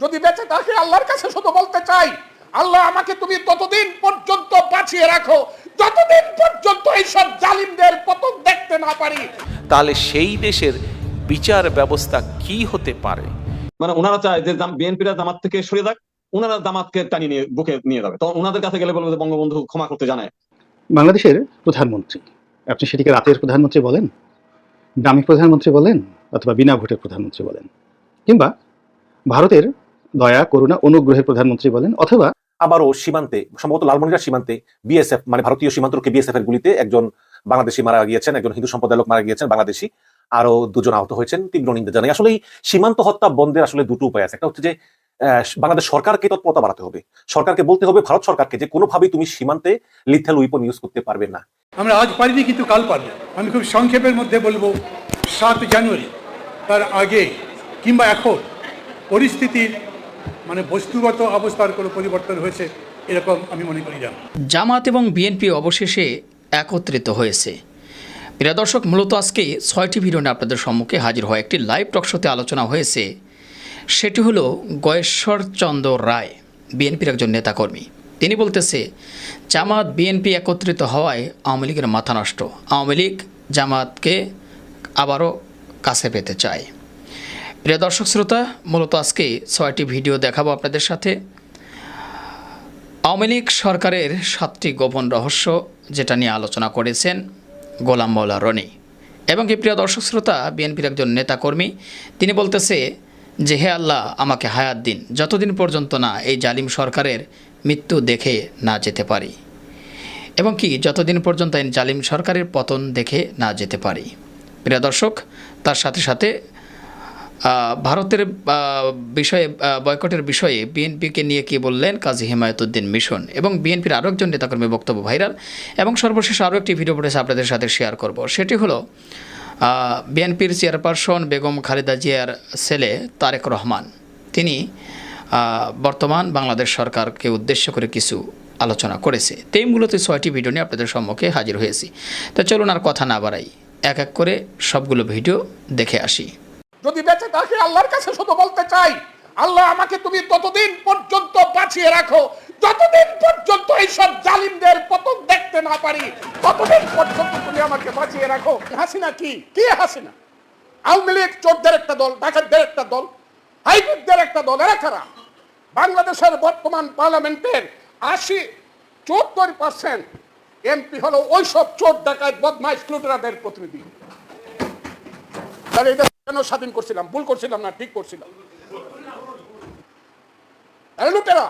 যদি বেঁচে থাকি আল্লাহর কাছে শুধু বলতে চাই আল্লাহ আমাকে তুমি ততদিন পর্যন্ত বাঁচিয়ে রাখো যতদিন পর্যন্ত এইসব জালিমদের পতন দেখতে না পারি তাহলে সেই দেশের বিচার ব্যবস্থা কি হতে পারে? মানে ওনারা চায় যে বিএনপিরা জামাত থেকে সরে যাক ওনারা জামাতকে টানিয়ে নিয়ে বুকে নিয়ে যাবে। তখন ওনাদের কাছে গেলে বলবে বঙ্গবন্ধু ক্ষমা করতে জানায় বাংলাদেশের প্রধানমন্ত্রী আপনি সেটিকে রাতের প্রধানমন্ত্রী বলেন দামি প্রধানমন্ত্রী বলেন অথবা বিনা ভোটের প্রধানমন্ত্রী বলেন কিংবা ভারতের দয়া করুণা অনুগ্রহের প্রধানমন্ত্রী বলেন অথবা আবারও সীমান্তে সম্ভবত লালমনিরহাট সীমান্তে বিএসএফ মানে ভারতীয় সীমান্তরক্ষী বিএসএফ এর গুলিতে একজন বাংলাদেশি মারা গিয়েছেন একজন হিন্দু সম্প্রদায়ের লোক মারা গিয়েছেন বাংলাদেশি। আরও দুজন আহত হয়েছেন তীব্র নিন্দা জানাই। আসলে এই সীমান্ত হত্যা বন্ধের আসলে দুটো উপায় আছে। একটা হচ্ছে যে বাংলাদেশ সরকারকে তৎপরতা বাড়াতে হবে। সরকারকে বলতে হবে ভারত সরকারকে যে কোনোভাবেই তুমি সীমান্তে লিথেল উইপন ইউজ করতে পারবে না। আমরা আজ পারিনি কিন্তু কাল পারব। আমি খুব সংক্ষেপের মধ্যে বলব সাত জানুয়ারি তার আগে কিংবা এখন পরিস্থিতির মানে বস্তুগত অবস্থার কোনো পরিবর্তন হয়েছে, এরকম আমি মনে করি না। জামাত এবং বিএনপি অবশেষে একত্রিত হয়েছে। প্রিয় দর্শক, মূলত আজকে ছয়টি ভিডিও নিয়ে আপনাদের সম্মুখে হাজির হয় একটি লাইভ টকশোতে আলোচনা হয়েছে। সেটি হলো গয়েশ্বর চন্দ্র রায়, বিএনপির একজন নেতাকর্মী। তিনি বলতেছে, জামাত, বিএনপি একত্রিত হওয়ায় আওয়ামী লীগের মাথা নষ্ট। আওয়ামী লীগ জামাতকে আবারও কাছে পেতে চায়। প্রিয় দর্শক শ্রোতা, মূলত আজকে ছয়টি ভিডিও দেখাবো আপনাদের সাথে। আওয়ামী লীগ সরকারের সাতটি গোপন রহস্য যেটা নিয়ে আলোচনা করেছেন গোলাম মৌলা রনি। এবং কি প্রিয় দর্শক শ্রোতা, বিএনপির একজন নেতাকর্মী, তিনি বলতেছে যে, হে আল্লাহ, আমাকে হায়াত দিন। যতদিন পর্যন্ত না এই জালিম সরকারের মৃত্যু দেখে না যেতে পারি। এবং কি, যতদিন পর্যন্ত এই জালিম সরকারের পতন দেখে না যেতে পারি। প্রিয় দর্শক, তার সাথে সাথে ভারতের বিষয়ে বয়কটের বিষয়ে বিএনপিকে নিয়ে কি বললেন কাজী হিমায়তুদ্দিন মিশন? এবং বিএনপির আরও একজন নেতাকর্মী বক্তব্য ভাইরাল। এবং সর্বশেষ আরও একটি ভিডিও ফুটেজ আপনাদের সাথে শেয়ার করব। সেটি হলো বিএনপির চেয়ারপারসন বেগম খালেদা জিয়ার ছেলে তারেক রহমান। তিনি বর্তমান বাংলাদেশ সরকারকে উদ্দেশ্য করে কিছু আলোচনা করেছে। তেই মূলত ছয়টি ভিডিও নিয়ে আপনাদের সম্মুখে হাজির হয়েছি। তো চলুন আর কথা না বাড়াই। এক এক করে সবগুলো ভিডিও দেখে আসি। যদি বেঁচে থাকি, আল্লাহর কাছে শুধু বলতে চাই, আল্লাহ আমাকে তুমি ততদিন পর্যন্ত বাঁচিয়ে রাখো, যতদিন পর্যন্ত এইসব জালিমদের পতন দেখতে না পারি, ততদিন পর্যন্ত তুমি আমাকে বাঁচিয়ে রাখো। হাসিনা কি? কি হাসিনা? আওয়ামী লীগ চোরদের একটা দল, ডাকাতদের একটা দল হাইব্রিডদের একটা দল, এরা কারা? বাংলাদেশের বর্তমান পার্লামেন্টের আশি চুয়াত্তর পার্সেন্ট এমপি হলো ওইসব চোর, ডাকাত, বদমাইশ, লুটেরাদের প্রতিনিধি। তাহলে এটা কেন স্বাধীন করছিলাম? ভুল করছিলাম না, ঠিক করছিলাম। লুটেরা,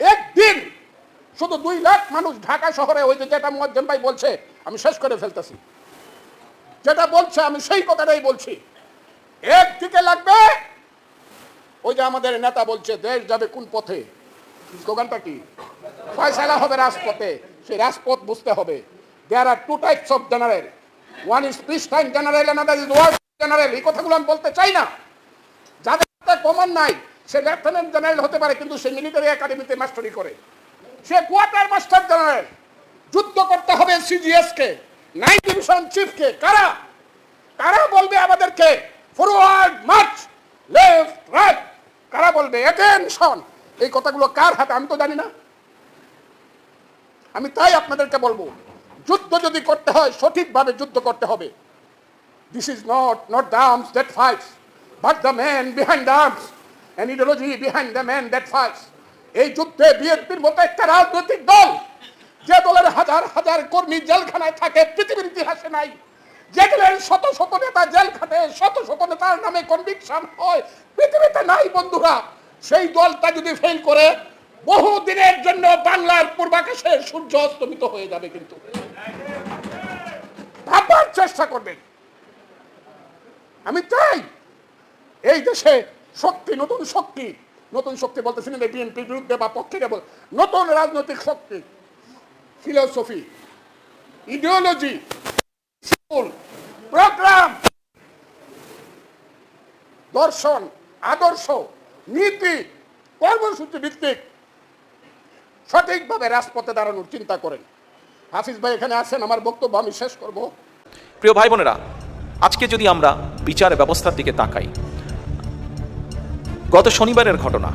একদিন শুধু দুই লাখ মানুষ ঢাকা শহরে ওই যেটা মোয়াজ্জেম ভাই বলছে, আমি শেষ করে ফেলতেছি। যেটা বলছে, আমি সেই কথাটাই বলছি। একদিকে লাগবে, ওই যে আমাদের নেতা বলছে, দেশ যাবে কোন পথে? স্লোগানটা কি? ফয়সালা হবে রাজপথে, সেই রাজপথ বুঝতে হবে। There are two types of general one is peace time general another is war general, এই কথাগুলো আমি বলতে চাই না। যাদের কমন নাই, সে লেফটেন্যান্ট জেনারেল হতে পারে, কিন্তু সে মিলিটারি একাডেমিতে মাস্টারি করে। সে কোয়ার্টার মাস্টার জেনারেল, যুদ্ধ করতে হবে সিজিএস কে নাইন ডিভিশন চিফ কে কারা? কারা বলবে আমাদেরকে ফরওয়ার্ড মার্চ লেফট রাইট কারা বলবে অ্যাটেনশন এই কথাগুলো কার হাতে, আমি তো জানি না। আমি তাই আপনাদেরকে বলব, যুদ্ধ যদি করতে হয়, সঠিকভাবে যুদ্ধ করতে হবে। This is not not the arms that fights but the man behind the arms an ideology behind the man that fights এই যুদ্ধে বিএনপির মতো একটা রাজনৈতিক দল, যে দলের হাজার হাজার কর্মী জেলখানায় থাকে, পৃথিবীর ইতিহাসে নাই যে দলের শত শত নেতা জেল শত শত নেতার নামে কনভিকশন হয়, পৃথিবীতে নাই বন্ধুরা। সেই দলটা যদি ফেল করে, বহু দিনের জন্য বাংলার পূর্বাকাশে সূর্য অস্তমিত হয়ে যাবে কিন্তু। ভাববার চেষ্টা করবেন। আমি চাই এই দেশে শক্তি, নতুন শক্তি নতুন শক্তি বলতেছি না বিএনপির বিরুদ্ধে বা পক্ষে কেবল নতুন রাজনৈতিক শক্তি ফিলোসফি ইডিওলজি প্রোগ্রাম দর্শন, আদর্শ, নীতি, কর্মসূচি ভিত্তিক সঠিকভাবে রাজপথে দাঁড়ানোর চিন্তা করেন। হাফিজ ভাই এখানে আছেন, আমার বক্তব্য আমি শেষ করব। প্রিয় ভাই বোনেরা আজকে যদি আমরা বিচার ব্যবস্থার দিকে তাকাই, গত শনিবারের ঘটনা,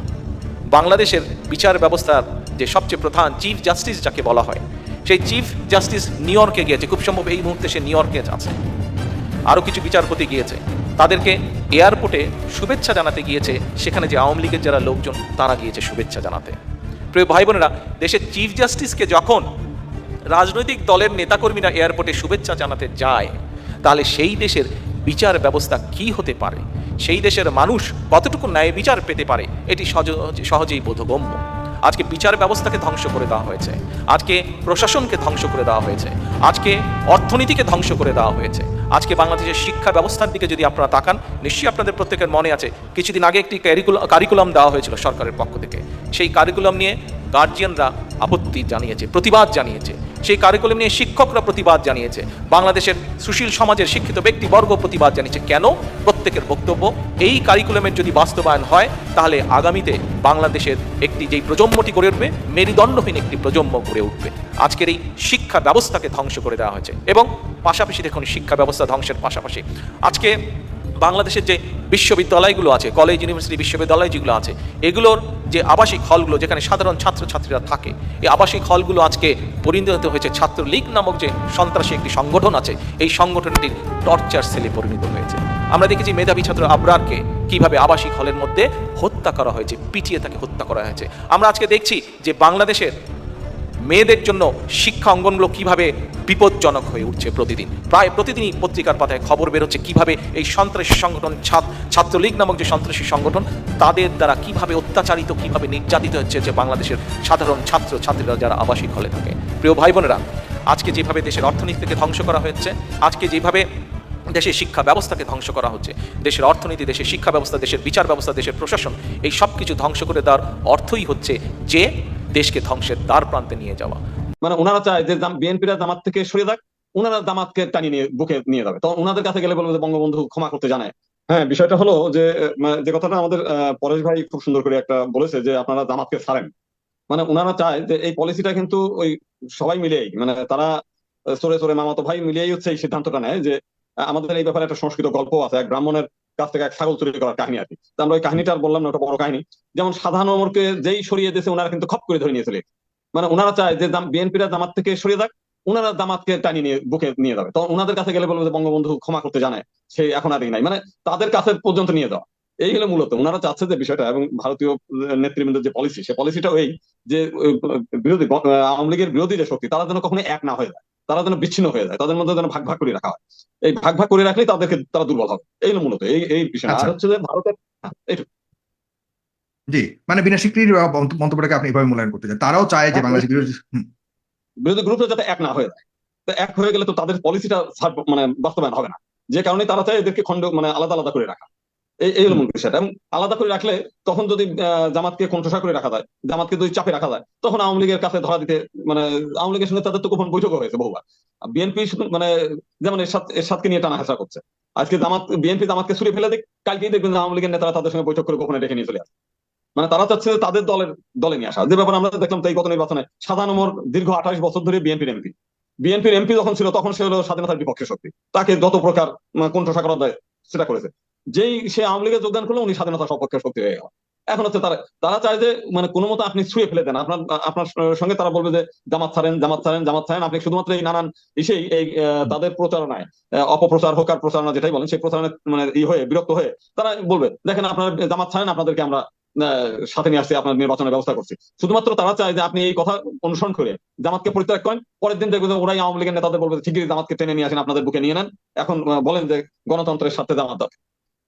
বাংলাদেশের বিচার ব্যবস্থার যে সবচেয়ে প্রধান চিফ জাস্টিস যাকে বলা হয়, সেই চিফ জাস্টিস নিউ ইয়র্কে গিয়েছে, খুব সম্ভব এই মুহূর্তে সে নিউ ইয়র্কে আছে। আরও কিছু বিচারপতি গিয়েছে, তাদেরকে এয়ারপোর্টে শুভেচ্ছা জানাতে গিয়েছে, সেখানে যে আওয়ামী লীগের যারা লোকজন, তারা গিয়েছে শুভেচ্ছা জানাতে। প্রিয় ভাই বোনেরা, দেশের চিফ জাস্টিসকে যখন রাজনৈতিক দলের নেতাকর্মীরা এয়ারপোর্টে শুভেচ্ছা জানাতে যায় তাহলে সেই দেশের বিচার ব্যবস্থা কি হতে পারে? সেই দেশের মানুষ কতটুকু ন্যায় বিচার পেতে পারে? এটি সহজ- সহজেই বোধগম্য। আজকে বিচার ব্যবস্থাকে ধ্বংস করে দেওয়া হয়েছে। আজকে প্রশাসনকে ধ্বংস করে দেওয়া হয়েছে। আজকে অর্থনীতিকে ধ্বংস করে দেওয়া হয়েছে। আজকে বাংলাদেশের শিক্ষা ব্যবস্থার দিকে যদি আপনারা তাকান, নিশ্চয়ই আপনাদের প্রত্যেকের মনে আছে, কিছুদিন আগে একটি কারিকুলাম দেওয়া হয়েছিল সরকারের পক্ষ থেকে। সেই কারিকুলাম নিয়ে গার্জিয়ানরা আপত্তি জানিয়েছে, প্রতিবাদ জানিয়েছে। সেই কারিকুলাম নিয়ে শিক্ষকরা প্রতিবাদ জানিয়েছে। বাংলাদেশের সুশীল সমাজের শিক্ষিত ব্যক্তিবর্গ প্রতিবাদ জানিয়েছে। কেন? প্রত্যেকের বক্তব্য, এই কারিকুলামের যদি বাস্তবায়ন হয়, তাহলে আগামীতে বাংলাদেশের একটি যেই প্রজন্মটি গড়ে উঠবে, মেরুদণ্ডহীন একটি প্রজন্ম গড়ে উঠবে। আজকের এই শিক্ষা ব্যবস্থাকে ধ্বংস করে দেওয়া হয়েছে। এবং পাশাপাশি দেখুন, শিক্ষা ব্যবস্থা ধ্বংসের পাশাপাশি। আজকে বাংলাদেশের যে বিশ্ববিদ্যালয়গুলো আছে কলেজ ইউনিভার্সিটি বিশ্ববিদ্যালয় যেগুলো আছে, এগুলোর যে আবাসিক হলগুলো যেখানে সাধারণ ছাত্রছাত্রীরা থাকে, এই আবাসিক হলগুলো আজকে পরিণত হয়েছে ছাত্রলীগ নামক যে সন্ত্রাসী একটি সংগঠন আছে, এই সংগঠনটির টর্চার সেলে পরিণত হয়েছে। আমরা দেখেছি মেধাবী ছাত্র আবরারকে কীভাবে আবাসিক হলের মধ্যে হত্যা করা হয়েছে, পিটিয়ে তাকে হত্যা করা হয়েছে। আমরা আজকে দেখছি যে বাংলাদেশের মেয়েদের জন্য শিক্ষা অঙ্গনগুলো কীভাবে বিপজ্জনক হয়ে উঠছে প্রতিদিন? প্রায় প্রতিদিনই পত্রিকার পাতায় খবর বেরোচ্ছে কীভাবে এই সন্ত্রাসী সংগঠন ছাত্র ছাত্রলীগ নামক যে সন্ত্রাসী সংগঠন, তাদের দ্বারা কীভাবে অত্যাচারিত, কীভাবে নির্যাতিত হচ্ছে যে বাংলাদেশের সাধারণ ছাত্র, ছাত্রীরা যারা আবাসিক হলে থাকে। প্রিয় ভাই বোনেরা, আজকে যেভাবে দেশের অর্থনীতিকে ধ্বংস করা হচ্ছে, আজকে যেভাবে দেশের শিক্ষা ব্যবস্থাকে ধ্বংস করা হচ্ছে, দেশের অর্থনীতি, দেশের শিক্ষা ব্যবস্থা, দেশের বিচার ব্যবস্থা, দেশের প্রশাসন, এই সব কিছু ধ্বংস করে দেওয়ার অর্থই হচ্ছে যে দেশকে ধ্বংসের দ্বার প্রান্তে নিয়ে যাওয়া। মানে ওনারা চায় যে বিএনপিরা জামাত থেকে সরে যাক ওনারা জামাতকে টানিয়ে নিয়ে বুকে নিয়ে যাবে। তো ওনাদের কাছে গেলে বলবে যে বঙ্গবন্ধু ক্ষমা করতে জানায় হ্যাঁ বিষয়টা হলো যে যে কথাটা আমাদের পরেশ ভাই খুব সুন্দর করে একটা বলেছে যে, আপনারা জামাতকে ছাড়েন। মানে ওনারা চায় যে, এই পলিসিটা কিন্তু ওই সবাই মিলেই মানে তারা সরে সরে মামাতো ভাই মিলিয়েই হচ্ছে এই সিদ্ধান্তটা নেয় যে আমাদের এই ব্যাপারে একটা সংস্কৃত গল্প আছে, এক ব্রাহ্মণের কাছ থেকে এক ছাগল চুরি করার কাহিনী আর কি। আমরা ওই কাহিনীটা আর বললাম না, ওটা বড় কাহিনী। যেমন সাধারণ অমরকে যেই সরিয়ে দিয়েছে ওনারা কিন্তু খপ করে ধরে নিয়ে চলে গেছে। মানে ওনারা চায় যে বিএনপিরা জামাত থেকে সরে যাক ওনারা জামাতকে টানিয়ে নিয়ে বুকে নিয়ে যাবে। তো ওনাদের কাছে গেলে বলবে যে বঙ্গবন্ধু ক্ষমা করতে জানায় সে এখন আর নাই। মানে তাদের কাছে পর্যন্ত নিয়ে যাওয়া। এই হলো মূলত। ওনারা চাচ্ছে যে বিষয়টা এবং ভারতীয় নেতৃবৃন্দের যে পলিসি সে পলিসিটা এই যে বিরোধী আওয়ামী লীগের বিরোধী যে শক্তি, তারা যেন কখনো এক না হয়ে যায়। তারা যেন বিচ্ছিন্ন হয়ে যায় তাদের মধ্যে যেন ভাগ ভাগ করে রাখা হয়। এই ভাগ ভাগ করে রাখলেই তাদেরকে তারা দুর্বল হবে। এই মূলত এই এই বিষয় আর আচ্ছা। হচ্ছে যে ভারতের এইটুকু জি মানে বিনা স্বীকৃতির মন্তব্যটাকে আপনি এভাবে মূল্যায়ন করতে চান। তারাও চায় যে হ্যাঁ, বাংলাদেশ বিরোধী গ্রুপটা যাতে এক না হয়ে যায়। তো এক হয়ে গেলে তো তাদের পলিসিটা মানে বাস্তবায়ন হবে না। যে কারণে তারা চায় এদেরকে খণ্ড মানে আলাদা আলাদা করে রাখা। এই হলো মূল বিষয়টা। এবং আলাদা করে রাখলে তখন যদি জামাতকে কণ্ঠসা করে রাখা যায় জামাতকে যদি চাপে রাখা যায় তখন আওয়ামী লীগের কাছে ধরা দিতে মানে আওয়ামী লীগের সঙ্গে তাদের তো গোপন বৈঠকও হয়েছে বহুবার। বিএনপি মানে যেমন এরশাদ এরশাদকে নিয়ে টানা হেসা করছে। আজকে জামাত বিএনপি জামাতকে ছুড়ে ফেলে দিক কালকেই দেখবেন আওয়ামী লীগের নেতারা তাদের সঙ্গে বৈঠক করে গোপনে ডেকে নিয়ে চলে আসে। মানে তারা চাচ্ছে তাদের দলের দলে নিয়ে আসা। যে ব্যাপারে আমরা দেখলাম তো এই গত নির্বাচনে সাধারণ ওমর দীর্ঘ আঠাশ বছর ধরে বিএনপির এমপি। বিএনপির এমপি যখন ছিল তখন সে হলো স্বাধীনতার বিপক্ষে শক্তি। তাকে যত প্রকার মানে, কণ্ঠসা করা যায় সেটা করেছে। যেই সে আওয়ামী লীগে যোগদান করল, উনি স্বাধীনতা সপক্ষে শক্তি হয়ে গেল। এখন হচ্ছে তারা তারা চায় যে মানে কোনো মতো আপনি ছুঁয়ে ফেলে দেন। আপনার আপনার সঙ্গে তারা বলবে যে, জামাত ছাড়েন জামাত ছাড়েন জামাত ছাড়েন। আপনি শুধুমাত্র এই নানান ইসেই, এই তাদের প্রচারণায় অপপ্রচার হোক আর প্রচারণা যেটাই বলেন, সেই প্রচারণায় মানে ই হয়ে, বিরক্ত হয়ে তারা বলবে, দেখেন আপনার জামাত ছাড়েন, আপনাদেরকে আমরা সাথে নিয়ে আসছি, আপনার নির্বাচনের ব্যবস্থা করছি। শুধুমাত্র তারা চায় যে, আপনি এই কথা অনুসরণ করে জামাতকে পরিত্যাগ করেন, পরের দিন দেখবেন ওরাই আওয়ামী লীগের নেতাদের বলবে ঠিকই জামাতকে টেনে নিয়ে আসেন, আপনাদের বুকে নিয়ে নেন। এখন বলেন যে, গণতন্ত্রের সাথে জামাত।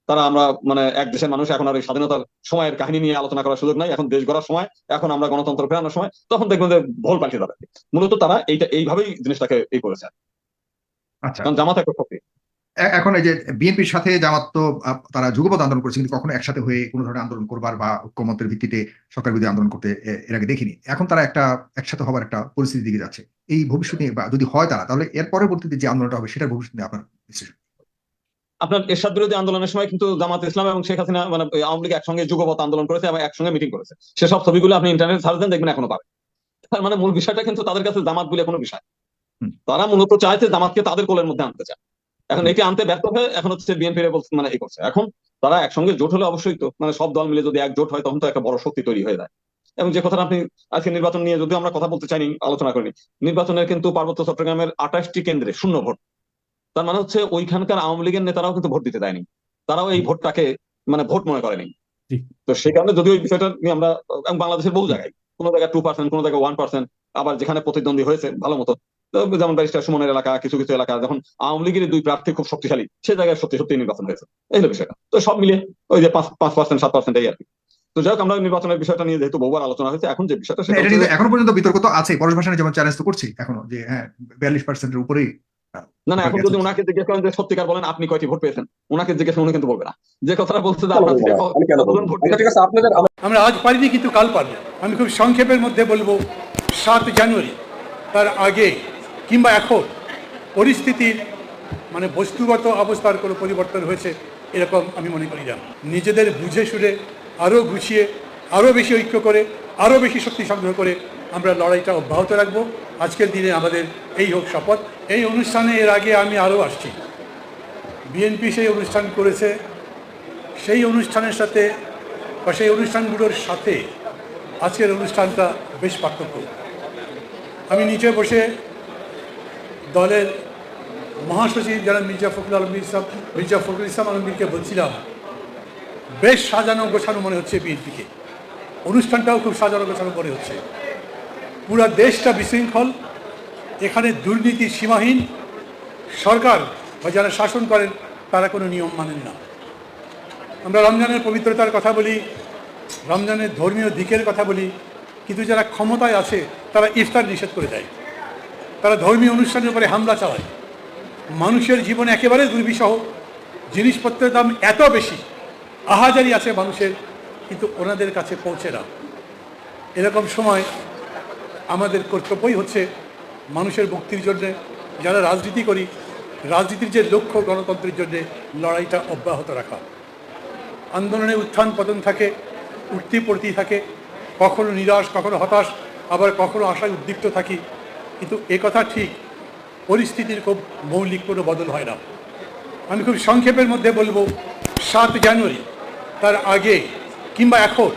তারা আমরা মানে এক দেশের মানুষ এখন আর এই স্বাধীনতার সময়ের কাহিনী নিয়ে আলোচনা করার সুযোগ নাই। এখন দেশ গড়ার সময় এখন আমরা গণতন্ত্র ফেরানোর সময় তখন দেখবেন যে ভুল পাল্টে যাবে। মূলত তারা এইটা এইভাবেই জিনিসটাকে এই করেছে। আচ্ছা। কারণ জামাত একটা শক্তি এখন এই যে বিএনপির সাথে জামাত তো তারা যুগপৎ আন্দোলন করেছে কিন্তু কখনো একসাথে হয়ে কোনো ধরনের আন্দোলন করবার বা ঐক্যমতের ভিত্তিতে সরকার বিরোধী আন্দোলন করতে এর আগে দেখিনি। এখন তারা একটা একসাথে হবার একটা পরিস্থিতির দিকে যাচ্ছে। এই ভবিষ্যতে বা যদি হয় তারা তাহলে এর পরবর্তীতে যে আন্দোলনটা হবে সেটার ভবিষ্যতে আপনার বিশ্লেষণ আপনার এরশাদ বিরোধী আন্দোলনের সময় কিন্তু জামাত ইসলাম এবং শেখ হাসিনা মানে আওয়ামী লীগ একসঙ্গে যুগপৎ আন্দোলন করেছে এবং একসঙ্গে মিটিং করেছে। সেসব ছবিগুলো আপনি ইন্টারনেট সার্চ দেন দেখবেন এখনও পাবেন। তার মানে মূল বিষয়টা কিন্তু তাদের কাছে জামাত বলে কোনো বিষয়। তারা মূলত চায় যে জামাতকে তাদের কোলের মধ্যে আনতে চায়। এখন এটি আনতে ব্যর্থ হয়ে এখন হচ্ছে বিএনপি মানে এই করছে। এখন তারা একসঙ্গে জোট হলে অবশ্যই তো মানে সব দল মিলে যদি এক জোট হয় তখন তো একটা বড় শক্তি তৈরি হয়ে যায়। এবং যে কথাটা আপনি আজকে নির্বাচন নিয়ে যদিও আমরা কথা বলতে চাইনি আলোচনা করিনি নির্বাচনের কিন্তু পার্বত্য চট্টগ্রামের আঠাশটি কেন্দ্রে শূন্য ভোট। তার মানে হচ্ছে ওইখানকার আওয়ামী লীগের নেতারাও কিন্তু ভোট দিতে দেয়নি। তারাও এই ভোটটাকে মানে ভোট মনে করেনি। তো সেই কারণে যদিও এই বিষয়টা নিয়ে আমরা বাংলাদেশের বহু জায়গায় কোনো জায়গায় টু পার্সেন্ট কোনো জায়গায় ওয়ান পার্সেন্ট আবার যেখানে প্রতিদ্বন্দ্বী হয়েছে ভালো মতো। যেমন ব্যারিস্টার সুমনের এলাকা কিছু কিছু এলাকা যখন আওয়ামী লীগের দুই প্রার্থী খুব শক্তিশালী সে জায়গায় সত্যি সত্যি নির্বাচন হয়েছে। এই হলো বিষয়টা। তো সব মিলিয়ে ওই যে পাঁচ পাঁচ পার্সেন্ট সাত পার্সেন্ট এই আর কি। তো যাই হোক আমরা নির্বাচনের বিষয়টা নিয়ে যেহেতু বহুবার আলোচনা হয়েছে এখন যে বিষয়টা সেটা এখনও পর্যন্ত বিতর্ক তো আছে পরশ ভাষণে যেমন চ্যালেঞ্জ তো করছি এখনও যে হ্যাঁ বিয়াল্লিশ পার্সেন্টের উপরেই না না এখন যদি ওনাকে জিজ্ঞেস করেন যে সত্যিকার বলেন আপনি কয়টি ভোট পেয়েছেন? ওনাকে জিজ্ঞেস উনি কিন্তু বলবে না। যে কথাটা বলছে যে আপনার থেকে কতজন ভোট আমরা আজ পারিনি কিন্তু কাল পারব। আমি খুব সংক্ষেপের মধ্যে বলব সাত জানুয়ারি তার আগে কিংবা এখন পরিস্থিতির মানে বস্তুগত অবস্থার কোনো পরিবর্তন হয়েছে এরকম আমি মনে করি না। নিজেদের বুঝে শুনে আরও গুছিয়ে আরও বেশি ঐক্য করে আরও বেশি শক্তি সংগ্রহ করে আমরা লড়াইটা অব্যাহত রাখব। আজকের দিনে আমাদের এই হোক শপথ। এই অনুষ্ঠানে এর আগে আমি আরও আসছি। বিএনপি সেই অনুষ্ঠান করেছে। সেই অনুষ্ঠানের সাথে বা সেই অনুষ্ঠানগুলোর সাথে আজকের অনুষ্ঠানটা বেশ পার্থক্য। আমি নিচে বসে দলের মহাসচিব যারা মির্জা ফখরুল আলমগীর ইসলাম মির্জা ফখরুল ইসলাম আলমগীরকে বলছিলাম, বেশ সাজানো গোছানো মনে হচ্ছে বিএনপিকে। অনুষ্ঠানটাও খুব সাজানো গোছানো মনে হচ্ছে। পুরা দেশটা বিশৃঙ্খল, এখানে দুর্নীতি সীমাহীন, সরকার বা যারা শাসন করেন, তারা কোনো নিয়ম মানেন না। আমরা রমজানের পবিত্রতার কথা বলি, রমজানের ধর্মীয় দিকের কথা বলি, কিন্তু যারা ক্ষমতায় আছে, তারা ইফতার নিষেধ করে দেয়। তারা ধর্মীয় অনুষ্ঠানের উপরে হামলা চালায়। মানুষের জীবন একেবারে দুর্বিষহ, জিনিসপত্রের দাম এত বেশি, আহাজারি আছে মানুষের, কিন্তু ওনাদের কাছে পৌঁছে না। এরকম সময় আমাদের কর্তব্যই হচ্ছে মানুষের মুক্তির জন্যে, যারা রাজনীতি করি, রাজনীতির যে লক্ষ্য গণতন্ত্রের জন্যে লড়াইটা অব্যাহত রাখা। আন্দোলনে উত্থান পতন থাকে, উঠতি পড়তি থাকে, কখনো নিরাশ, কখনো হতাশ, আবার কখনো আশায় উদ্দীপ্ত থাকি। কিন্তু এ কথা ঠিক, পরিস্থিতির খুব মৌলিক কোনো বদল হয় না। আমি খুব সংক্ষেপের মধ্যে বলব, সাত জানুয়ারি, তার আগে কিংবা এখন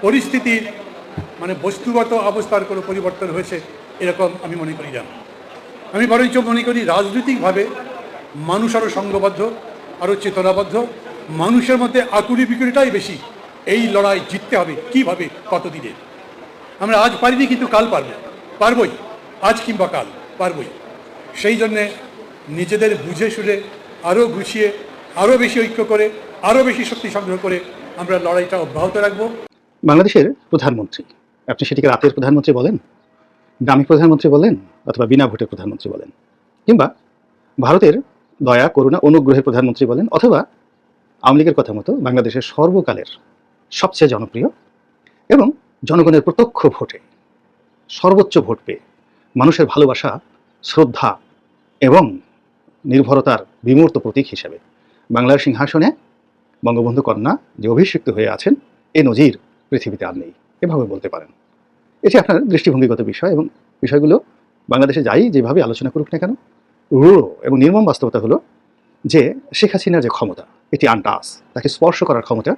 পরিস্থিতির মানে বস্তুগত অবস্থার কোনো পরিবর্তন হয়েছে, এরকম আমি মনে করি না। আমি বরঞ্চ মনে করি রাজনৈতিকভাবে মানুষ আরও সংঘবদ্ধ আরও চেতনাবদ্ধ, মানুষের মধ্যে আকুরি বিকুরিটাই বেশি। এই লড়াই জিততে হবে, কীভাবে, কতদিনে? আমরা আজ পারিনি কিন্তু কাল পারব। পারবই, আজ কিংবা কাল, পারবই। সেই জন্যে নিজেদের বুঝে শুনে আরও গুছিয়ে আরও বেশি ঐক্য করে আরও বেশি শক্তি সংগ্রহ করে আমরা লড়াইটা অব্যাহত রাখব। বাংলাদেশের প্রধানমন্ত্রী। আপনি সেটিকে রাতের প্রধানমন্ত্রী বলেন দামি প্রধানমন্ত্রী বলেন, অথবা বিনা ভোটের প্রধানমন্ত্রী বলেন, কিংবা ভারতের দয়া, করুণা, অনুগ্রহের প্রধানমন্ত্রী বলেন, অথবা আওয়ামী লীগের কথা মতো বাংলাদেশের সর্বকালের সবচেয়ে জনপ্রিয় এবং জনগণের প্রত্যক্ষ ভোটে সর্বোচ্চ ভোট পেয়ে মানুষের ভালোবাসা, শ্রদ্ধা এবং নির্ভরতার বিমূর্ত প্রতীক হিসেবে বাংলার সিংহাসনে বঙ্গবন্ধু কন্যা যে অভিষিক্ত হয়ে আছেন, এ নজির পৃথিবীতে আর নেই। এভাবে বলতে পারেন। এটি আপনার দৃষ্টিভঙ্গিগত বিষয় এবং বিষয়গুলো বাংলাদেশে যাই যেভাবে আলোচনা করুক না কেন, রূঢ় এবং নির্মম বাস্তবতা হলো যে শেখ হাসিনার যে ক্ষমতা, এটি আনটাস তাকে স্পর্শ করার ক্ষমতা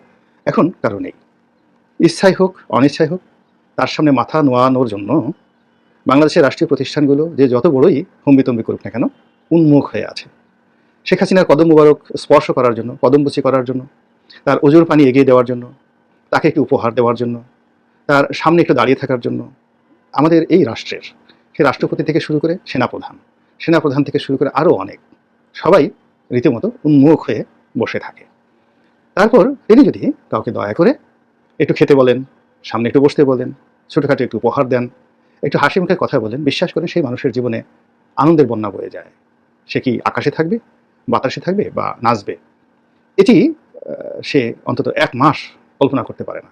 এখন কারও নেই। ইচ্ছাই হোক, অনিচ্ছাই হোক, তার সামনে মাথা নোয়ানোর জন্য বাংলাদেশের রাষ্ট্রীয় প্রতিষ্ঠানগুলো যে যত বড়ই হম্বিতম্বি করুক না কেন, উন্মুখ হয়ে আছে। শেখ হাসিনার কদম মুবারক স্পর্শ করার জন্য, কদমবুচি করার জন্য, তার ওজোর পানি এগিয়ে দেওয়ার জন্য তাকে একটু উপহার দেওয়ার জন্য, তার সামনে একটু দাঁড়িয়ে থাকার জন্য। আমাদের এই রাষ্ট্রের সে রাষ্ট্রপতি থেকে শুরু করে সেনাপ্রধান সেনাপ্রধান থেকে শুরু করে আরও অনেক, সবাই রীতিমতো উন্মুখ হয়ে বসে থাকে। তারপর তিনি যদি কাউকে দয়া করে একটু খেতে বলেন, সামনে একটু বসতে বলেন, ছোটোখাটো একটু উপহার দেন, একটু হাসি মুখে কথা বলেন, বিশ্বাস করেন সেই মানুষের জীবনে আনন্দের বন্যা বয়ে যায়। সে কি আকাশে থাকবে, বাতাসে থাকবে বা নাচবে? এটি সে অন্তত এক মাস কল্পনা করতে পারে না।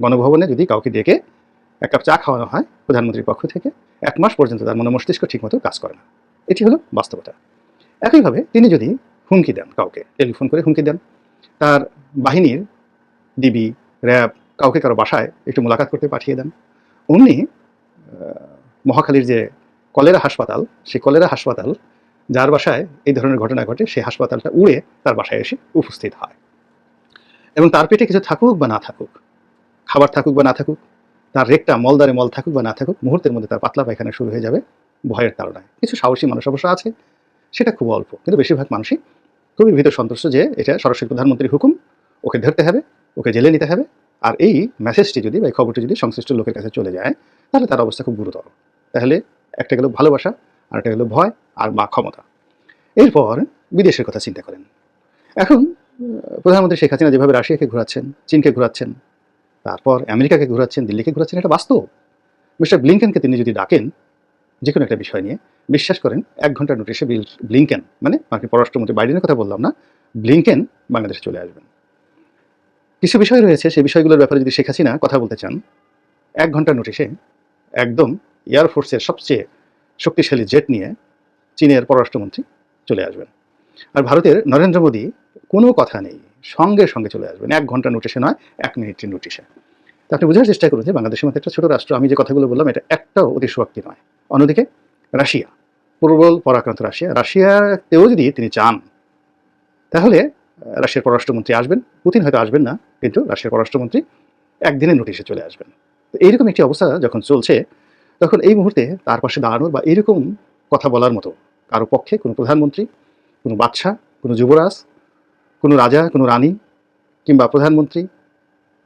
গণভবনে যদি কাউকে ডেকে এক কাপ চা খাওয়ানো হয় প্রধানমন্ত্রীর পক্ষ থেকে, এক মাস পর্যন্ত তার মনে মস্তিষ্ক ঠিকমতো কাজ করে না। এটি হলো বাস্তবতা। একইভাবে তিনি যদি হুমকি দেন কাউকে, টেলিফোন করে হুমকি দেন, তার বাহিনীর ডিবি, র্যাব কাউকে কারও বাসায় একটু মোলাকাত করতে পাঠিয়ে দেন, অমনি মহাখালীর যে কলেরা হাসপাতাল, সেই কলেরা হাসপাতাল, যার বাসায় এই ধরনের ঘটনা ঘটে সে হাসপাতালটা উড়ে তার বাসায় এসে উপস্থিত হয়। এবং তার পেটে কিছু থাকুক বা না থাকুক, খাবার থাকুক বা না থাকুক, তার রেকটা মলদারে মল থাকুক বা না থাকুক, মুহূর্তের মধ্যে তার পাতলা পায়খানা শুরু হয়ে যাবে ভয়ের তাড়নায়। কিছু সাহসী মানুষ অবশ্য আছে, সেটা খুব অল্প, কিন্তু বেশিরভাগ মানুষই খুবই ভীত সন্তুষ্ট যে এটা সরাসরি প্রধানমন্ত্রীর হুকুম, ওকে ধরতে হবে, ওকে জেলে নিতে হবে, আর এই মেসেজটি যদি বা এই খবরটি যদি সংশ্লিষ্ট লোকের কাছে চলে যায়, তাহলে তার অবস্থা খুব গুরুতর। তাহলে একটা গেল ভালোবাসা, আর একটা গেল ভয়, আর বা ক্ষমতা। এরপর বিদেশের কথা চিন্তা করেন। এখন প্রধানমন্ত্রী শেখ হাসিনা যেভাবে রাশিয়াকে ঘোরাচ্ছেন, চীনকে ঘোরাচ্ছেন, তারপর আমেরিকাকে ঘোরাচ্ছেন, দিল্লিকে ঘোরাচ্ছেন, এটা বাস্তব। মিস্টার ব্লিংকেনকে তিনি যদি ডাকেন যে কোনো একটা বিষয় নিয়ে, বিশ্বাস করেন, এক ঘণ্টার নোটিশে বিল, ব্লিংকেন মানে মার্কিন পররাষ্ট্রমন্ত্রী বাইডেনের কথা বললাম না, ব্লিংকেন বাংলাদেশে চলে আসবেন। কিছু বিষয় রয়েছে, সেই বিষয়গুলোর ব্যাপারে যদি শেখ হাসিনা কথা বলতে চান, এক ঘণ্টার নোটিশে একদম এয়ারফোর্সের সবচেয়ে শক্তিশালী জেট নিয়ে চীনের পররাষ্ট্রমন্ত্রী চলে আসবেন। আর ভারতের নরেন্দ্র মোদী কোনো কথা নেই, সঙ্গে সঙ্গে চলে আসবেন। এক ঘণ্টা নোটিশে নয়, এক মিনিটের নোটিশে তা আপনি বোঝার চেষ্টা করুন যে বাংলাদেশের মধ্যে একটা ছোট রাষ্ট্র, আমি যে কথাগুলো বললাম, এটা একটাও অতিশক্তি নয়। অন্যদিকে, রাশিয়া, প্রবল পরাক্রান্ত রাশিয়া। রাশিয়াতেও যদি তিনি চান, তাহলে রাশিয়ার পররাষ্ট্রমন্ত্রী আসবেন। পুতিন হয়তো আসবেন না, কিন্তু রাশিয়ার পররাষ্ট্রমন্ত্রী একদিনের নোটিশে চলে আসবেন। তো এইরকম একটি অবস্থা যখন চলছে, তখন এই মুহূর্তে তার পাশে দাঁড়ানোর বা এরকম কথা বলার মতো কারও পক্ষে কোনো প্রধানমন্ত্রী কোনো বাদশাহ, কোনো যুবরাজ, কোনো রাজা, কোনো রানী, কিংবা প্রধানমন্ত্রী,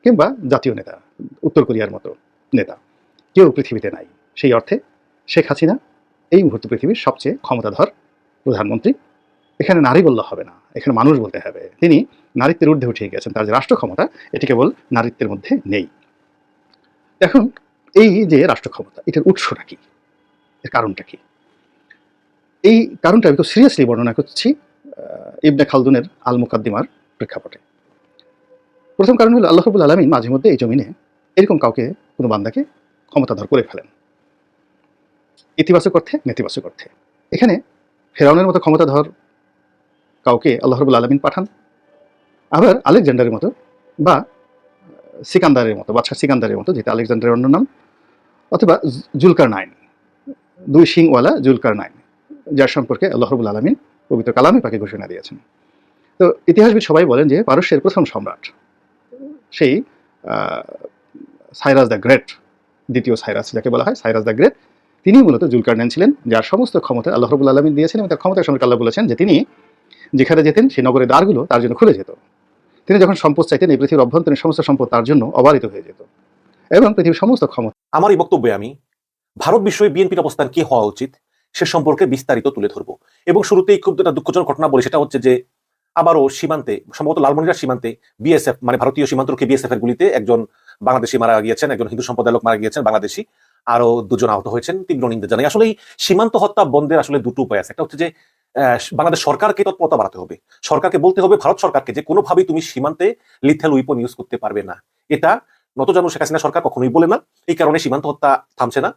কিংবা জাতীয় নেতা, উত্তর কোরিয়ার মতো নেতা। কেউ পৃথিবীতে নাই। সেই অর্থে শেখ হাসিনা এই মুহূর্তে পৃথিবীর সবচেয়ে ক্ষমতাধর প্রধানমন্ত্রী। এখানে নারী বললে হবে না, এখানে মানুষ বলতে হবে। তিনি নারীত্বের ঊর্ধ্বে উঠে গেছেন, তার যে রাষ্ট্র ক্ষমতা এটি কেবল নারীত্বের মধ্যে নেই। এখন এই যে রাষ্ট্র ক্ষমতা এটার উৎসটা কি? এর কারণটা কি? এই কারণটা আমি খুব সিরিয়াসলি বর্ণনা করছি ইবনে খালদুনের আল মুকাদ্দিমার প্রেক্ষাপটে। প্রথম কারণ হলো আল্লাহ রবুল আলমিন মাঝে মধ্যে এই জমিনে এরকম কাউকে, কোনো বান্দাকে ক্ষমতাধর করে ফেলেন। ইতিবাচক অর্থে, নেতিবাচক অর্থে। এখানে ফেরাউনের মতো ক্ষমতাধর কাউকে আল্লাহ রবুল আলমিন পাঠান, আবার আলেকজান্ডারের মতো বা সিকান্দারের মতো, বাদশাহ সিকান্দারের মতো, যেটা আলেকজান্ডারের অন্য নাম, অথবা জুলকার নাইন দুই শিংওয়ালা জুলকার নাইন যার সম্পর্কে আল্লাহ রবুল আলমিন পবিত্র কালামে পাকে ঘোষণা দিয়েছেন। তো ইতিহাসবিদ সবাই বলেন যে পারস্যের প্রথম সম্রাট, সেই সাইরাস দ্য গ্রেট, দ্বিতীয় সাইরাস যাকে বলা হয়, সাইরাস দ্য গ্রেট, তিনি মূলত জুলকারনাইন ছিলেন, যার সমস্ত ক্ষমতা আল্লাহ রবুল আলমিন দিয়েছেন এবং তার ক্ষমতার সঙ্গে আল্লাহ বলেছেন যে তিনি যেখানে যেতেন সেই নগরের দ্বারগুলো তার জন্য খুলে যেত। তিনি যখন সম্পদ চাইতেন, এই পৃথিবীর অভ্যন্তরীণ সমস্ত সম্পদ তার জন্য অবারিত হয়ে যেত। এবং পৃথিবীর সমস্ত ক্ষমতা আমার এই বক্তব্যে আমি, ভারত বিষয়ে বিএনপির অবস্থান কি হওয়া উচিত? সে সম্পর্কে বিস্তারিত তুলে ধরবো। এবং শুরুতেই খুব একটা দুঃখজনক ঘটনা বলি, সেটা হচ্ছে যে, আবারও সীমান্তে, সম্ভবত লালমনিরহাট সীমান্তে বিএসএফ মানে ভারতীয় সীমান্তরক্ষী বিএসএফ এর গুলিতে একজন বাংলাদেশি মারা গিয়েছেন, একজন হিন্দু সম্প্রদায়ের লোক মারা গিয়েছেন, বাংলাদেশি। আরও দুজন আহত হয়েছেন, তীব্র নিন্দা জানাই। আসলে সীমান্ত হত্যা বন্ধের আসলে দুটো উপায় আছে। একটা হচ্ছে যে বাংলাদেশ সরকারকে তৎপরতা বাড়াতে হবে। সরকারকে বলতে হবে, ভারত সরকারকে যে কোনোভাবেই তুমি সীমান্তে লিথেল উইপন ইউজ করতে পারবে না। এটা নতজানু শেখ হাসিনা সরকার কখনোই বলে না। এই কারণে সীমান্ত হত্যা থামছে না।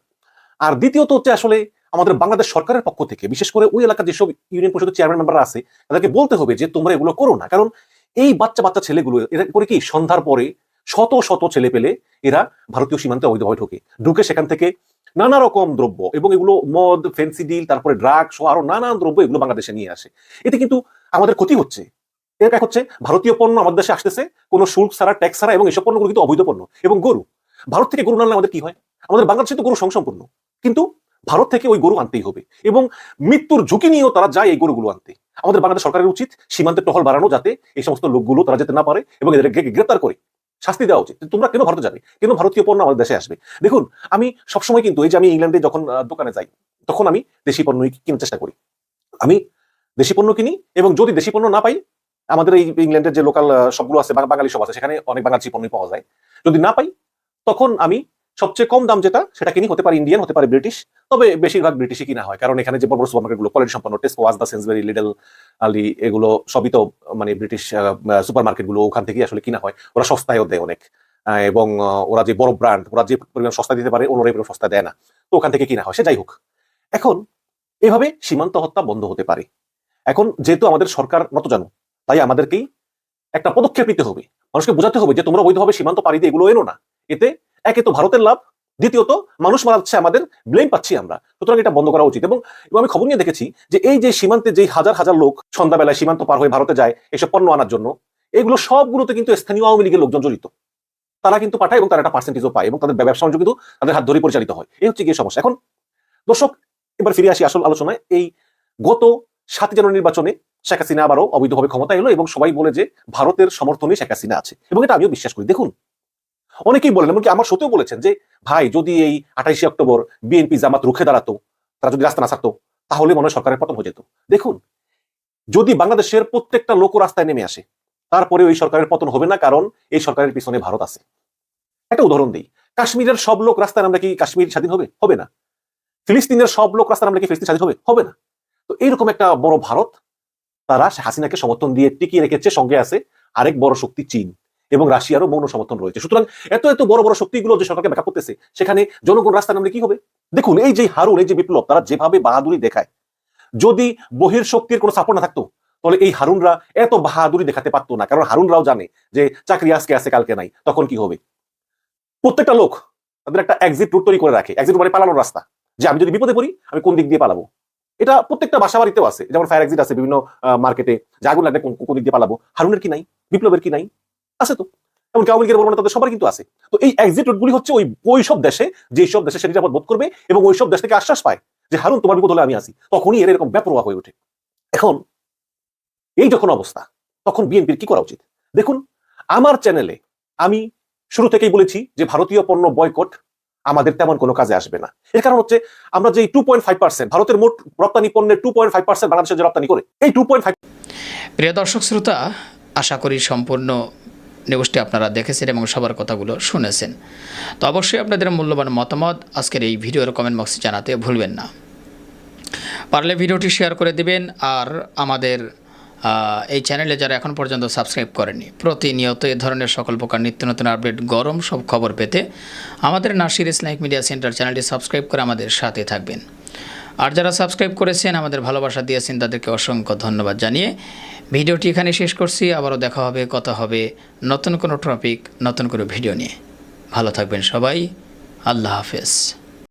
আর দ্বিতীয়ত হচ্ছে আসলে আমাদের বাংলাদেশ সরকারের পক্ষ থেকে, বিশেষ করে ওই এলাকার যেসব ইউনিয়ন পরিষদের চেয়ারম্যান মেম্বার আছে, তাদেরকে বলতে হবে যে তোমরা এগুলো করো না। কারণ এই বাচ্চা বাচ্চা ছেলেগুলো, এরা করে কি, সন্ধ্যার পরে শত শত ছেলে পেলে এরা ভারতীয় সীমান্তে অবৈধভাবে ঢোকে। ঢুকে সেখান থেকে নানা রকম দ্রব্য এবং এগুলো মদ ফেন্সিডিল তারপরে ড্রাগ সহ আরও নানান দ্রব্য এগুলো বাংলাদেশে নিয়ে আসে। এতে কিন্তু আমাদের ক্ষতি হচ্ছে। এর এক হচ্ছে ভারতীয় পণ্য আমাদের দেশে আসতেছে, কোনো শুল্ক ছাড়া ট্যাক্স ছাড়া এবং এসব পণ্যগুলো কিন্তু অবৈধ পণ্য এবং গরু। ভারত থেকে গরু না আনলে আমাদের কি হয়? আমাদের বাংলাদেশে তো গরু সংসম্পন্ন কিন্তু ভারত থেকে ওই গরু আনতেই হবে এবং মৃত্যুর ঝুঁকি নিয়েও তারা যায় এই গরুগুলো আনতে। আমাদের বাংলাদেশ সরকারের উচিত সীমান্তের টহল বাড়ানো যাতে এই সমস্ত লোকগুলো তারা যেতে না পারে এবং এদেরকে গ্রেপ্তার করে শাস্তি দেওয়া উচিত। তোমরা কেন ভারতে যাবে? কেন ভারতীয় পণ্য আমাদের দেশে আসবে? দেখুন, আমি সবসময় কিন্তু এই যে আমি ইংল্যান্ডে যখন দোকানে যাই, তখন আমি দেশি পণ্যই কেনার চেষ্টা করি। আমি দেশি পণ্য কিনি এবং যদি দেশি পণ্য না পাই, আমাদের এই ইংল্যান্ডের যে লোকাল সবগুলো আছে বাঙালি সব আছে, সেখানে অনেক বাঙালি পণ্যই পাওয়া যায়। যদি না পাই, তখন আমি সবচেয়ে কম দাম যেটা, সেটা কিনি, হতে পারে ইন্ডিয়ান হতে পারে ব্রিটিশ তবে বেশিরভাগ ব্রিটিশই কিনা হয়। কারণ এখানে যে বড় বড় সুপার মার্কেটগুলো কোয়ালিটি সম্পন্ন Tesco Asda Sainsbury Lidl Aldi এগুলো সবই তো মানে ব্রিটিশ সুপার মার্কেটগুলো ওখান থেকেই আসলে কিনা হয়। ওরা সস্তায়ও দেয় অনেক। এবং ওরা যে বড় ব্র্যান্ড ওরা যে পরিমাণ সস্তা দিতে পারে ওনারা এই পরিমাণ সস্তা দেয় না। তো ওখান থেকে কিনা হয়, সে যাই হোক। এখন, এভাবে সীমান্ত হত্যা বন্ধ হতে পারে। এখন যেহেতু আমাদের সরকার নত জানো, তাই আমাদেরকেই একটা পদক্ষেপ নিতে হবে। মানুষকে বোঝাতে হবে যে তোমরা বৈধভাবে সীমান্ত পাড়ি দিয়ে এগুলো এনো না। এতে একে তো ভারতের লাভ, দ্বিতীয়ত মানুষ মারাচ্ছে আমাদের ব্লেম পাচ্ছি আমরা। সুতরাং এটা বন্ধ করা উচিত। এবং আমি খবর নিয়ে দেখেছি যে এই যে সীমান্তে যেই হাজার হাজার লোক সন্ধ্যাবেলায় সীমান্ত পার হয়ে ভারতে যায়, এসব পণ্য আনার জন্য, এগুলো সবগুলোতে কিন্তু স্থানীয় আওয়ামী লীগের লোকজন জড়িত। তারা কিন্তু পাঠায় এবং তারা একটা পার্সেন্টেজও পায় এবং তাদের ব্যবসা বাণিজ্য কিন্তু তাদের হাত ধরে পরিচালিত হয়। এই হচ্ছে গিয়ে সমস্যা। এখন দর্শক, এবার ফিরে আসি আসল আলোচনায়। এই গত সাত জানুয়ারি নির্বাচনে শেখ হাসিনা আবারও অবৈধভাবে ক্ষমতা এলো এবং সবাই বলে যে ভারতের সমর্থনে শেখ হাসিনা আছে। এবং এটা আমিও বিশ্বাস করি। দেখুন অনেকেই বলেন, এমনকি আমার সত্যিও বলেছেন যে, ভাই, যদি এই আঠাইশে অক্টোবর বিএনপি জামাত রুখে দাঁড়াতো, তারা যদি রাস্তা না ছাড়তো, তাহলে মনে হয় সরকারের পতন হয়ে যেত। দেখুন, যদি বাংলাদেশের প্রত্যেকটা লোক রাস্তায় নেমে আসে তারপরে ওই সরকারের পতন হবে না, কারণ এই সরকারের পিছনে ভারত আছে। একটা উদাহরণ দিই, কাশ্মীরের সব লোক রাস্তায় আমরা কি কাশ্মীর স্বাধীন হবে? হবে না। ফিলিস্তিনের সব লোক রাস্তায় নামলে কি ফিলিস্তিন স্বাধীন হবে? হবে না। তো এইরকম একটা বড় ভারত, তারা হাসিনাকে সমর্থন দিয়ে টিকিয়ে রেখেছে, সঙ্গে আছে আরেক বড় শক্তি চীন। এবং রাশিয়ারও মৌন সমর্থন রয়েছে। সুতরাং এত এত বড় বড় শক্তিগুলো যে সরকারকে ব্যাখ্যা করতেছে, সেখানে জনগণ রাস্তা নামলে কি হবে? দেখুন, এই যে হারুন, এই যে বিপ্লব, তারা যেভাবে বাহাদুরি দেখায়, যদি বহির শক্তির কোনো সাপোর্ট না থাকতো, তাহলে এই হারুনরা এত বাহাদুরি দেখাতে পারতো না। কারণ হারুনরাও জানে যে চাকরি আজকে আছে, কালকে নাই, তখন কি হবে? প্রত্যেকটা লোক তাদের একটা এক্সিট রুট তৈরি করে রাখে। এক্সিট মানে পালানোর রাস্তা। যে আমি যদি বিপদে পড়ি, আমি কোন দিক দিয়ে পালাবো? এটা প্রত্যেকটা বাসা বাড়িতেও আছে। যেমন ফায়ার এক্সিট আছে বিভিন্ন মার্কেটে যে আগুন কোন দিক দিয়ে পালাবো? হারুনের কি নাই? বিপ্লবের কি নাই? আছে তো। এমন আওয়ামী লীগের বর্ণনা তাদের সবার কিন্তু আছে। তো এই এক্সিট রুটগুলি হচ্ছে ওই ওই সব দেশে, যে সব দেশে সে নিরাপদ বোধ করবে এবং ওই সব দেশ থেকে আশ্বাস পায় যে, হারুন, তোমার বিপদ হলে আমি আসি তখনই এর এরকম ব্যাপরোয়া হয়ে ওঠে। এখন এই যখন অবস্থা, তখন বিএনপির কি করা উচিত? দেখুন, আমার চ্যানেলে আমি শুরু থেকেই বলেছি যে, ভারতীয় পণ্য বয়কট আমাদের তেমন কোনো কাজে আসবে না। এর কারণ হচ্ছে, আমরা যে টু পয়েন্ট ফাইভ পার্সেন্ট ভারতের মোট রপ্তানি পণ্যের টু পয়েন্ট ফাইভ পার্সেন্ট বাংলাদেশে যে রপ্তানি করে, এই টু পয়েন্ট ফাইভ প্রিয় দর্শক, শ্রোতা, আশা করি সম্পূর্ণ নিউজটি আপনারা দেখেছেন এবং সবার কথাগুলো শুনেছেন। তো অবশ্যই আপনাদের মূল্যবান মতামত আজকের এই ভিডিওর কমেন্ট বক্সে জানাতে ভুলবেন না। পারলে ভিডিওটি শেয়ার করে দিবেন আর আমাদের এই চ্যানেলে যারা এখন পর্যন্ত সাবস্ক্রাইব করেনি প্রতিনিয়ত এ ধরনের সকল প্রকার নিত্য নতুন আপডেট গরম সব খবর পেতে আমাদের নাসির ইসলামিক মিডিয়া সেন্টার চ্যানেলটি সাবস্ক্রাইব করে আমাদের সাথে থাকবেন। আর যারা সাবস্ক্রাইব করেছেন, আমাদের ভালোবাসা দিয়েছেন, তাদেরকে অসংখ্য ধন্যবাদ জানিয়ে ভিডিওটি এখানে শেষ করছি। আবারও দেখা হবে, কথা হবে নতুন কোনো টপিক নতুন কোনো ভিডিও নিয়ে। ভালো থাকবেন সবাই। আল্লাহ হাফেজ।